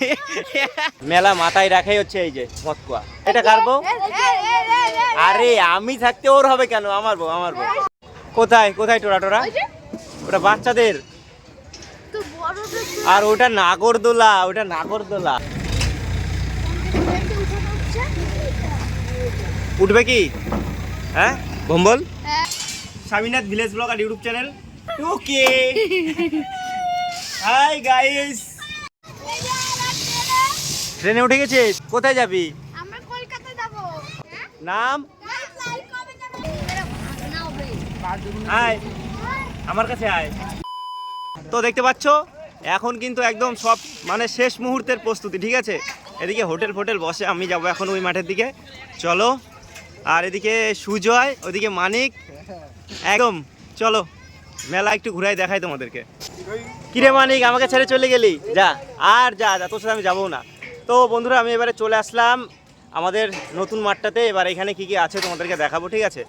মেলা মাথায় রাখাই হচ্ছে এই যে মতকুয়া এটা কার বউ? আরে আমি থাকতে ওর হবে কেন? আমার বউ আমার বউ। কোথায় কোথায় টোরা টোরা? ওটা বাচ্চাদের? আর ওটা নাগরদোলা ওটা নাগরদোলা। উঠবে কি? হ্যাঁ? ভম্বল? স্বামীনাথ ভিলেজ ব্লগ আর YouTube channel. Okay. Hi guys ট্রেনে উঠে গেছিস কোথায় যাবি? আমরা কলকাতা যাব। নাম? আয়। আমার কাছে আয়। তো দেখতে পাচ্ছ এখন কিন্তু একদম সব মানে শেষ মুহূর্তের প্রস্তুতি ঠিক আছে? এদিকে হোটেল ফোটেল বসে আমি যাব এখন ওই মাঠের দিকে। চলো। আর এদিকে সুজয় ওদিকে মানিক। একদম চলো। মেলা একটু ঘুরাই দেখাই তোমাদেরকে। কিরে মানিক আমাকে ছেড়ে চলে গেলি? যা আর যা যা তোর সাথে আমি যাব না। তো বন্ধুরা, আমি এবারে চলে আসলাম আমাদের নতুন মাঠটাতে। এবার এখানে কি কি আছে তোমাদেরকে দেখাবো, ঠিক আছে?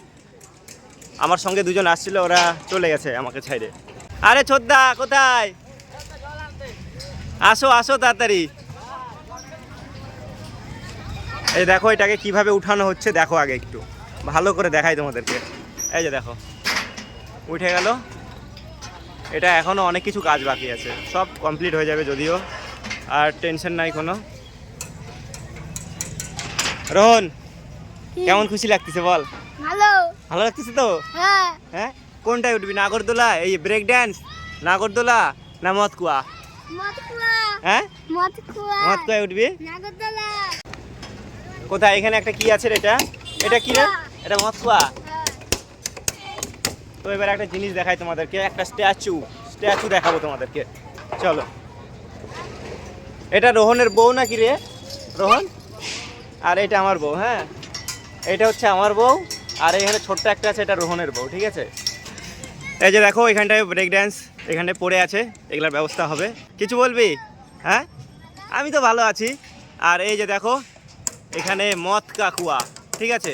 আমার সঙ্গে দুজন আসছিল, ওরা চলে গেছে আমাকে ছেড়ে আরে ছোদ্দা, কোথায়? আসো আসো তাড়াতাড়ি। এই দেখো, এটাকে কীভাবে উঠানো হচ্ছে, দেখো আগে একটু। ভালো করে দেখাই তোমাদেরকে। এই যে দেখো, উঠে গেল। এটা এখনও অনেক কিছু কাজ বাকি আছে। সব কমপ্লিট হয়ে যাবে যদিও, আর টেনশন নাই কোনো। রোহন কেমন খুশি লাগতেছে বল? ভালো। ভালো লাগতেছে তো? হ্যাঁ। হ্যাঁ? কোনটায় উঠবি নাগরদোলা? এই ব্রেক ড্যান্স নাগরদোলা না মতকুয়া হ্যাঁ? মতকুয়া মতকুয়ায় উঠবি? নাগরদোলা। কোথায়? এখানে একটা কি আছে রে এটা? এটা কি রে? এটা মতকুয়া হ্যাঁ। তো এবার একটা জিনিস দেখাই তোমাদেরকে একটা স্ট্যাচু। স্ট্যাচু দেখাবো তোমাদেরকে। চলো। এটা রোহনের বউ নাকি রে? রোহন? আর এটা আমার বউ হ্যাঁ? এটা হচ্ছে আমার বউ, আর এখানে ছোট্ট একটা আছে, এটা রোহনের বউ, ঠিক আছে? এই যে দেখো, এখানটায় ব্রেক ড্যান্স এখানটায় পড়ে আছে, এগুলোর ব্যবস্থা হবে। কিছু বলবি? হ্যাঁ? আমি তো ভালো আছি। আর এই যে দেখো, এখানে মদ কাকুয়া, ঠিক আছে?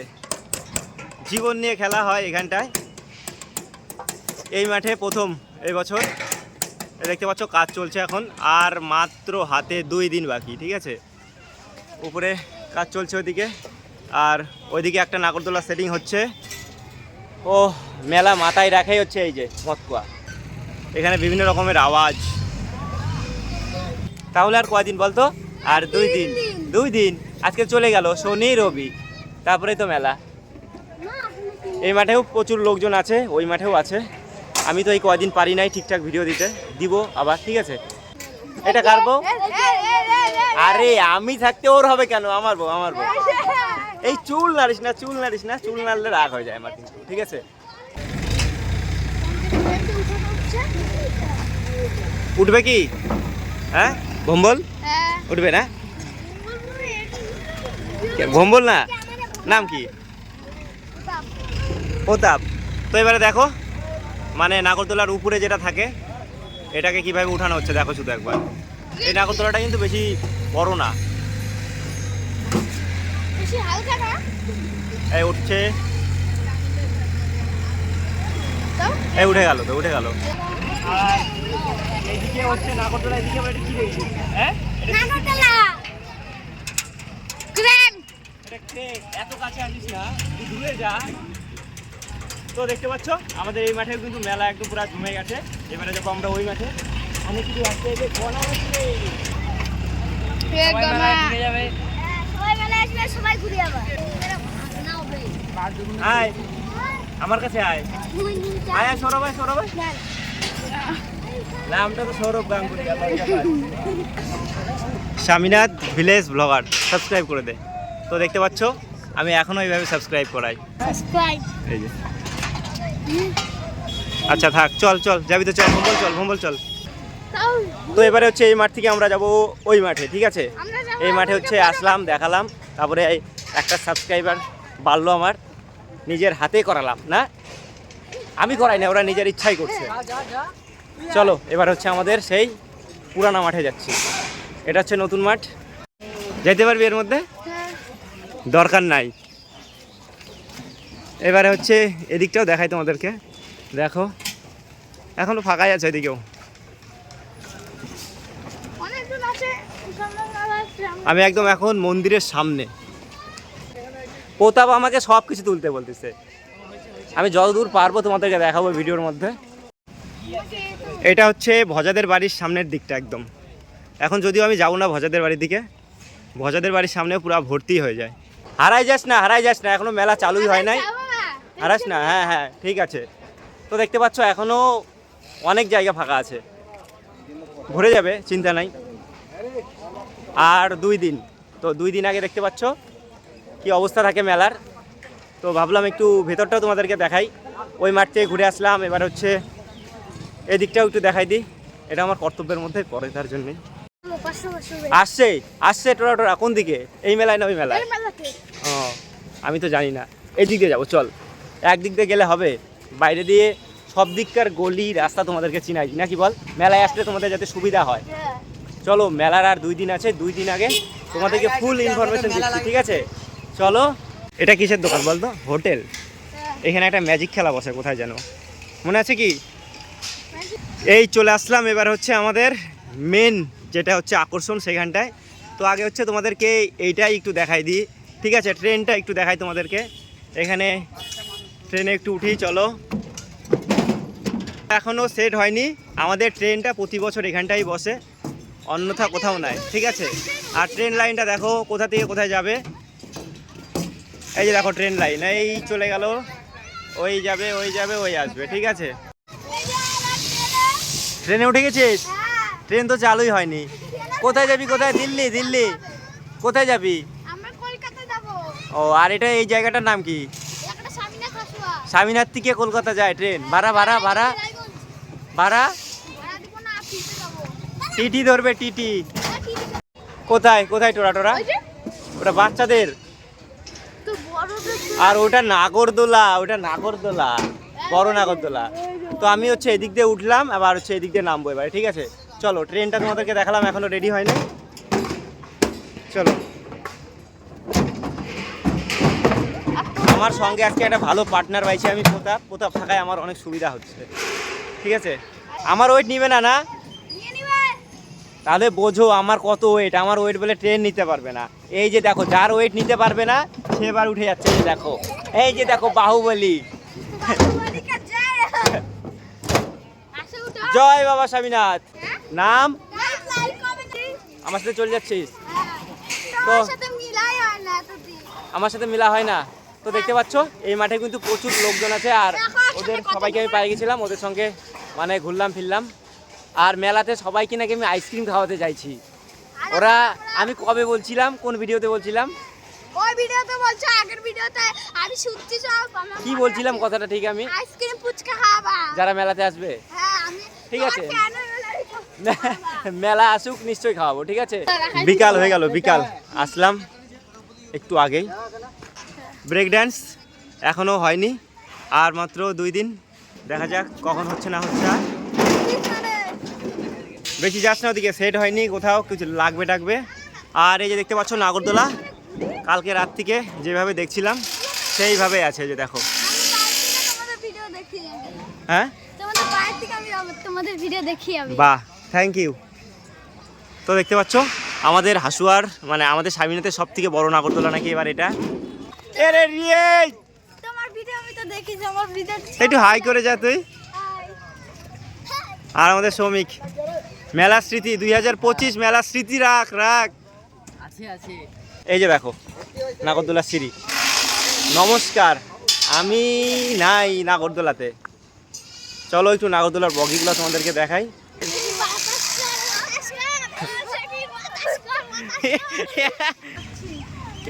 জীবন নিয়ে খেলা হয় এখানটায়। এই মাঠে প্রথম এই বছর। দেখতে পাচ্ছ, কাজ চলছে এখন, আর মাত্র হাতে দুই দিন বাকি, ঠিক আছে? উপরে কাজ চলছে ওইদিকে। আর ওইদিকে একটা নাগরদোলা সেটিং হচ্ছে। ও মেলা মাথায় রাখাই হচ্ছে এই যে মতকুয়া এখানে বিভিন্ন রকমের আওয়াজ। তাহলে আর কয়দিন বলতো? আর দুই দিন। দুই দিন? আজকে চলে গেল শনি রবি। তারপরেই তো মেলা। এই মাঠেও প্রচুর লোকজন আছে ওই মাঠেও আছে। আমি তো এই কয়দিন পারি নাই ঠিকঠাক ভিডিও দিতে। দিব আবার ঠিক আছে? এটা কার বউ? আরে, আমি থাকতে ওর হবে কেন? আমার বউ আমার বউ। এই চুল নাড়িস না, চুল নাড়িস না, চুল নাড়লে রাগ হয়ে যায় আমার কিন্তু, ঠিক আছে? উঠবে কি? হ্যাঁ? ভম্বল? উঠবে না? ভম্বল না? নাম কি? প্রতাপ। তো এবারে দেখো মানে নাগরদোলার উপরে যেটা থাকে, এটাকে কীভাবে উঠানো হচ্ছে, দেখো শুধু একবার। এই নাগরদোলাটা কিন্তু বেশি বড় না। বেশি হালকা না? এই উঠছে। এই উঠে গেল তো উঠে গেল। আর এইদিকে হচ্ছে নাগরদোলা এদিকে আবার কি রয়েছে হ্যাঁ? নাগরদোলা ক্রেন এত কাছে আসিস না তুই দূরে যা। তো দেখতে পাচ্ছ আমাদের এই মাঠে কিন্তু মেলা একদম পুরো জমে গেছে। এবারে যাব আমরা ওই মাঠে। আয়। আমার কাছে আয়। আয় আয় সৌরভ আয় সৌরভ আয়। নামটা তো Sourav Ganguly. Swaminath village blogger subscribe করে দে। তো দেখতে পাচ্ছ আমি এখনও এইভাবে সাবস্ক্রাইব করাই। সাবস্ক্রাইব। আচ্ছা থাক চল চল যাবি তো চল ভম্বল চল ভম্বল চল। তো এবারে হচ্ছে এই মাঠ থেকে আমরা যাব ওই মাঠে ঠিক আছে? এই মাঠে হচ্ছে আসলাম দেখালাম তারপরে একটা সাবস্ক্রাইবার বাড়লো আমার নিজের হাতে করালাম না? আমি করাই না ওরা নিজের ইচ্ছাই করছে। চলো এবার হচ্ছে আমাদের সেই পুরানা মাঠে যাচ্ছি। এটা হচ্ছে নতুন মাঠ। যেতে পারবি এর মধ্যে? হ্যাঁ। দরকার নাই। এবারে হচ্ছে এদিকটাও দেখাই তোমাদেরকে। দেখো এখনও ফাঁকাই আছে এদিকেও অনেক দূর আমি একদম এখন মন্দিরের সামনে। প্রতাপ আমাকে সব কিছু তুলতে বলতেছে। আমি যতদূর পারব তোমাদেরকে দেখাবো ভিডিওর মধ্যে। এটা হচ্ছে ভজাদের বাড়ির সামনের দিকটা একদম। এখন যদিও আমি যাব না ভজাদের বাড়ির দিকে, ভজাদের বাড়ির সামনে পুরো ভর্তি হয়ে যায়। হারাই যাস না, হারাই যাস না, এখনও মেলা চালুই হয় নাই। হারাস না হ্যাঁ হ্যাঁ ঠিক আছে। তো দেখতে পাচ্ছ এখনও অনেক জায়গা ফাঁকা আছে। ভরে যাবে, চিন্তা নাই। আর দুই দিন। তো দুই দিন আগে দেখতে পাচ্ছ কি অবস্থা থাকে মেলার। তো ভাবলাম একটু ভেতরটাও তোমাদেরকে দেখাই। ওই মাঠ থেকে ঘুরে আসলাম এবার হচ্ছে এই দিকটাও একটু দেখাই দিই। এটা আমার কর্তব্যের মধ্যে পড়ে তার জন্যে। আসছে আসছে টোরা টোরা কোন দিকে? এই মেলায় না ওই মেলায়? ও আমি তো জানি না। এই দিক দিয়ে যাব চল। একদিক দিয়ে গেলে হবে। বাইরে দিয়ে সব দিককার গলি রাস্তা তোমাদেরকে চিনাই। নাকি বল? মেলায় আসলে তোমাদের যাতে সুবিধা হয়। চলো মেলার আর দুই দিন আছে দুই দিন আগে তোমাদেরকে ফুল ইনফরমেশন দিচ্ছি ঠিক আছে? চলো এটা কিসের দোকান বলতো? হোটেল? এখানে একটা ম্যাজিক খেলা বসে কোথায় যেন। মনে আছে কি? এই চলে আসলাম এবার হচ্ছে আমাদের মেন যেটা হচ্ছে আকর্ষণ সেখানটায়। তো আগে হচ্ছে তোমাদেরকে এইটাই একটু দেখাই দিই ঠিক আছে? ট্রেনটা একটু দেখাই তোমাদেরকে। এখানে ট্রেনে একটু উঠি চলো। এখনও সেট হয়নি আমাদের ট্রেনটা প্রতি বছর এখানটাই বসে। অন্যথা কোথাও নাই ঠিক আছে? আর ট্রেন লাইনটা দেখো কোথা থেকে কোথায় যাবে? এই যে দেখো ট্রেন লাইন এই চলে গেল ওই যাবে ওই যাবে ওই আসবে ঠিক আছে? ট্রেনে উঠে গেছিস? ট্রেন তো চালুই হয়নি। কোথায় যাবি কোথায়? দিল্লি দিল্লি। কোথায় যাবি? ও আর এটা এই জায়গাটার নাম কি? স্বামীনাথ স্বামীনাথ থেকে কলকাতা যায় ট্রেন ভাড়া ভাড়া ভাড়া। ভাড়া ভাড়া দিব না ফিরতে যাব টিটি ধরবে টিটি কোথায়? কোথায় টোরা টোরা? ওটা বাচ্চাদের। আর ওটা নাগরদোলা ওটা নাগরদোলা বড় নাগরদোলা। তো আমি হচ্ছে এদিক দিয়ে উঠলাম আবার হচ্ছে এদিক দিয়ে নামবো এবারে ঠিক আছে? চলো ট্রেনটা তোমাদেরকে দেখালাম এখনও রেডি হয়নি। চলো। আমার সঙ্গে আজকে একটা ভালো পার্টনার পাইছি আমি প্রতাপ। প্রতাপ থাকায় আমার অনেক সুবিধা হচ্ছে। ঠিক আছে? আমার ওয়েট নিবে না না। তাহলে বোঝো আমার কত ওয়েট আমার ওয়েট বলে ট্রেন নিতে পারবে না এই যে দেখো, যার ওয়েট নিতে পারবে না, সে এবার উঠে যাচ্ছে যে দেখো এই যে দেখো, বাহুবলী জয়। বাবা স্বামীনাথ? নাম। আমার সাথে চলে যাচ্ছিস এতদিন। আমার সাথে মেলা হয় না তো দেখতে পাচ্ছ, এই মাঠে কিন্তু প্রচুর লোকজন আছে, আর ওদের সবাইকে আমি পাই গেছিলাম, ওদের সঙ্গে মানে ঘুরলাম, ফিরলাম আর মেলাতে সবাইকে নাকি আমি আইসক্রিম খাওয়াতে চাইছি ওরা আমি কবে বলছিলাম? কোন ভিডিওতে বলছিলাম? ওই ভিডিওতে বলছো আগের ভিডিওতে। আমি শুনছি সব কি বলছিলাম কথাটা ঠিক আমি? আইসক্রিম ফুচকা খাওয়াবা। যারা মেলাতে আসবে। হ্যাঁ আমি ঠিক আছে। মেলা আসুক নিশ্চয়ই খাওয়াবো ঠিক আছে? বিকাল হয়ে গেল বিকাল। আসলাম একটু আগেই। ব্রেক ড্যান্স এখনও হয়নি। আর মাত্র দুই দিন। দেখা যাক কখন হচ্ছে না হচ্ছে। আর বেশি যাস না, ওদিকে সেট হয়নি, কোথাও কিছু লাগবে টাকবে। আর এই যে দেখতে পাচ্ছ নাগরদোলা, কালকে রাত থেকে যেভাবে দেখছিলাম, সেইভাবে আছে যে দেখো। হ্যাঁ? বাহ থ্যাংক ইউ তো দেখতে পাচ্ছ, আমাদের হাসুয়ার মানে আমাদের সব থেকে বড় নাগরদোলা নাকি এবার এটা? একটু হাই করে যা তুই। আর আমাদের শ্রমিক মেলা স্মৃতি দুই হাজার পঁচিশ মেলা স্মৃতি রাখ রাখ। আছে আছে। এই যে দেখো নাগরদোলা সিঁড়ি। নমস্কার আমি নাই নাগরদোলাতে। চলো একটু নাগরদোলার বগিগুলো তোমাদেরকে দেখাই।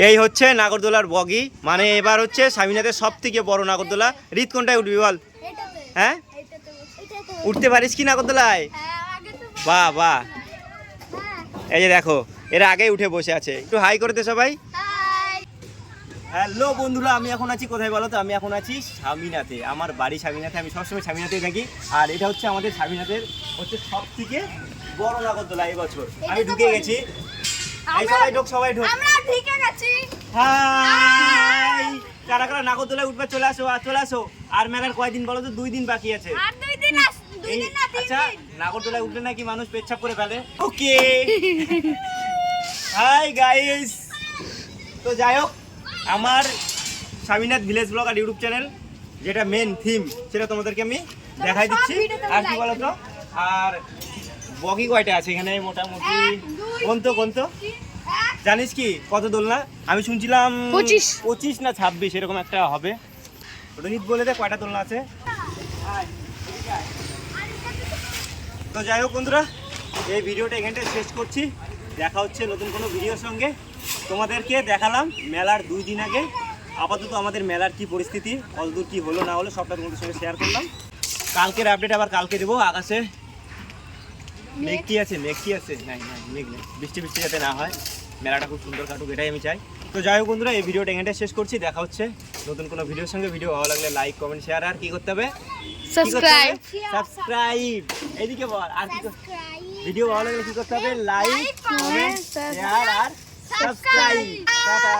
এই হচ্ছে নাগরদোলার বগি মানে এবার হচ্ছে স্বামীনাথের সব থেকে বড় নাগরদোলা। রিত কোনটায় উঠবি বল? হ্যাঁ? উঠতে পারিস কি নাগরদোলায়? বাহ বাহ। এই যে দেখো এরা আগেই উঠে বসে আছে। একটু হাই করে দে সবাই। হ্যালো বন্ধুরা আমি এখন আছি কোথায় বলো তো? আমি এখন আছি স্বামীনাথে আমার বাড়ি স্বামীনাথে আমি সবসময় স্বামীনাথেই থাকি। আর এটা হচ্ছে আমাদের স্বামীনাথের হচ্ছে সব থেকে বড় নাগরদোলা এবছর। আমি ঢুকে গেছি। এই সবাই ঢোক সবাই ঢোক। আমরা ঢুকে গেছি। হাই কারা কারা নাগরদোলায় উঠবে চলে আসো আর চলে আসো। আর মেলার কয়দিন বলো তো? দুই দিন বাকি আছে। আর দুই দিন আস এই আচ্ছা নাগরদোলায় উঠলে নাকি মানুষ পেচ্ছাপ করে ফেলে? ওকে। হাই গাইস তো যাই হোক আমার স্বামীনাথ ভিলেজ ব্লগ আর ইউটিউব চ্যানেল যেটা মেন থিম সেটা তোমাদেরকে আমি দেখাই দিচ্ছি। আর কি বলতো? আর বগি কয়টা আছে এখানে? মোটামুটি কোন তো কোন তো? জানিস কি কত দোলনা? আমি শুনছিলাম পঁচিশ। পঁচিশ না ছাব্বিশ এরকম একটা হবে। রোহিত বলে দে কয়টা দোলনা আছে? তো যাই হোক বন্ধুরা, এই ভিডিওটা এখানটায় শেষ করছি। দেখা হচ্ছে নতুন কোনো ভিডিওর সঙ্গে। তোমাদেরকে দেখালাম মেলার দুই দিন আগে। আপাতত আমাদের মেলার কি পরিস্থিতি, কতদূর কি হলো না হলো সবটা তোমাদের সঙ্গে শেয়ার করলাম। কালকের আপডেট আবার কালকে দেবো, আকাশে মেঘ কি আছে, মেঘ কি আছে? নাই নাই, মেঘ নেই। বৃষ্টি বৃষ্টি যাতে না হয়। মেলাটা খুব সুন্দর কাটুক এটাই আমি চাই। তো যাই হোক বন্ধুরা এই ভিডিওটা এখানটা শেষ করছি। দেখা হচ্ছে নতুন কোনো ভিডিওর সঙ্গে। ভিডিও ভালো লাগলে লাইক কমেন্ট শেয়ার আর কি করতে হবে? সাবস্ক্রাইব সাবস্ক্রাইব এদিকে বল আর কি করতে ভিডিও ভালো লাগলে কি করতে হবে? লাইক কমেন্ট শেয়ার আর সাবস্ক্রাইব টাটা।